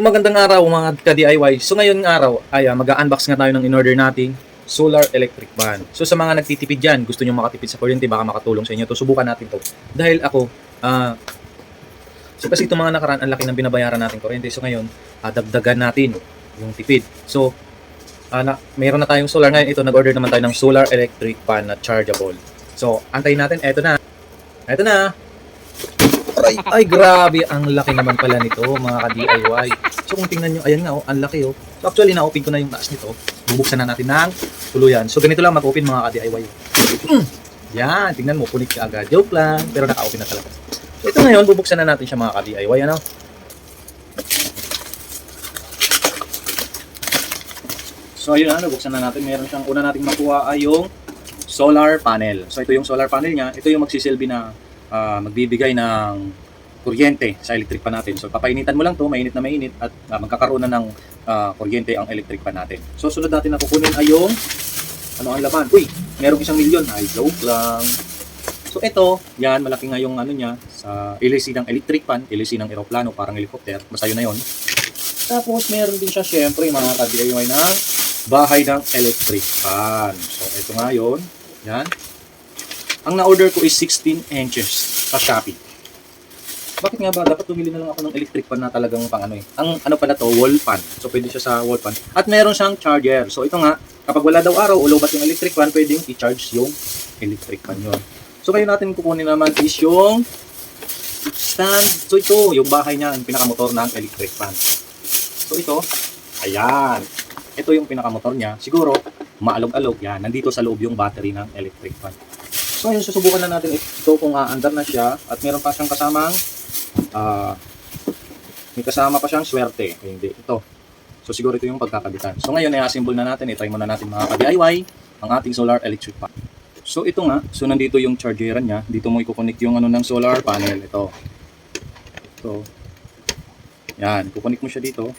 Magandang araw mga ka-DIY. So ngayong araw ay ah, mag-unbox nga tayo ng in-order nating solar electric fan. So sa mga nagtitipid dyan, gusto nyo makatipid sa kuryente, baka makatulong sa inyo to. Subukan natin to. Dahil ako, ah, so kasi itong mga nakaraan, ang laki ng binabayaran natin kuryente. So ngayon, ah, dagdagan natin yung tipid. So, ah, na, mayroon na tayong solar ngayon. Ito, nag-order naman tayo ng solar electric fan na chargeable. So, antayin natin. Eto na. Eto na. Ay, ay, grabe. Ang laki naman pala nito, mga ka-DIY. So, kung tingnan nyo, ayan nga, oh, ang laki, oh. So, actually, na-open ko na yung taas nito. Bubuksan na natin ng tuluyan. So, ganito lang mag-open, mga ka-DIY. Mm. Yan, tingnan mo, punit ka agad. Joke lang, pero naka-open na talaga. So, ito ngayon, bubuksan na natin siya, mga ka-DIY, ano? So, ayun na, buksan na natin. Meron siyang una nating makuha ay yung solar panel. So, ito yung solar panel niya. Ito yung magsisilbi na ah, magbibigay ng kuryente sa electric pan natin. So, papainitan mo lang to, mainit na mainit at ah, magkakaroon na ng ah, kuryente ang electric pan natin. So, sunod natin na kukunin ay yung ano ang laman. Uy, merong isang milyon. Ay, joke lang. So, ito, yan, malaki nga yung ano niya sa LAC ng electric pan, LAC ng aeroplano, parang helicopter. Basta yun na yun. Tapos, meron din siya, syempre, mga ka-DIY na bahay ng electric fan. So, ito nga yun. Yan. Ang na-order ko is 16 inches sa Shopee. Bakit nga ba? Dapat tumili na lang ako ng electric fan na talagang pang ano eh. Ang ano pala to, wall fan. So, pwede siya sa wall fan. At meron siyang charger. So, ito nga, kapag wala daw araw o lobat yung electric fan, pwedeng i-charge yung electric fan yun. So, ngayon natin kukunin naman is yung stand. So, ito, yung bahay niya, yung pinakamotor ng electric fan. So, ito, ayan. Ito yung pinakamotor niya. Siguro, maalog-alog yan. Nandito sa loob yung battery ng electric fan. So, ngayon, susubukan na natin ito kung aandar na siya. At meron pa siyang kasamang, ah, may kasama pa siyang swerte. Eh, hindi, ito. So, siguro ito yung pagkakabitan. So, ngayon, i-assemble na natin. I-try muna natin mga ka-DIY ang ating solar electric fan. So, ito nga. So, nandito yung chargeran niya. Dito mo i-connect yung ano ng solar panel. Ito. Ito. Yan. Kukonik mo siya dito.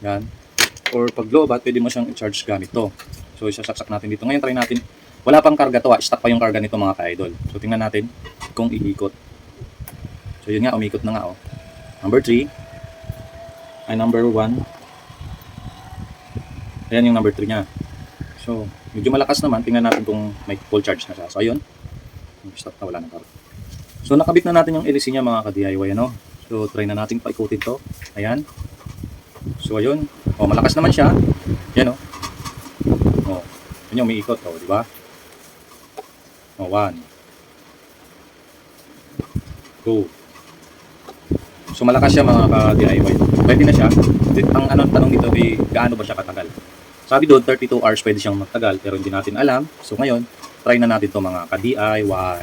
Yan. Or pag low bat, pwede mo siyang i-charge gamit to. So, isasaksak natin dito. Ngayon, try natin. Wala pang karga to. ah. Stock pa yung karga nito mga ka-idol. So, tingnan natin kong iikot. So yun nga, umikot na nga oh. Number 3 ay number 1. Ayan yung number 3 niya. So, medyo malakas naman. Tingnan natin kung may full charge na siya. So, ayun. Stop na wala na karoon. So, nakabit na natin yung LC niya mga ka-DIY. Ano? So, try na natin paikutin to. Ayan. So, ayun. O, malakas naman siya. Yan o. Oh. O, oh, yun yung umiikot. O, di ba? O, 1, Go. So malakas siya mga ka-DIY. Pwede na siya. Ang anong tanong dito ay gaano ba siya katagal? Sabi doon 32 hours pwede siyang magtagal pero hindi natin alam. So ngayon, try na natin to mga ka-DIY.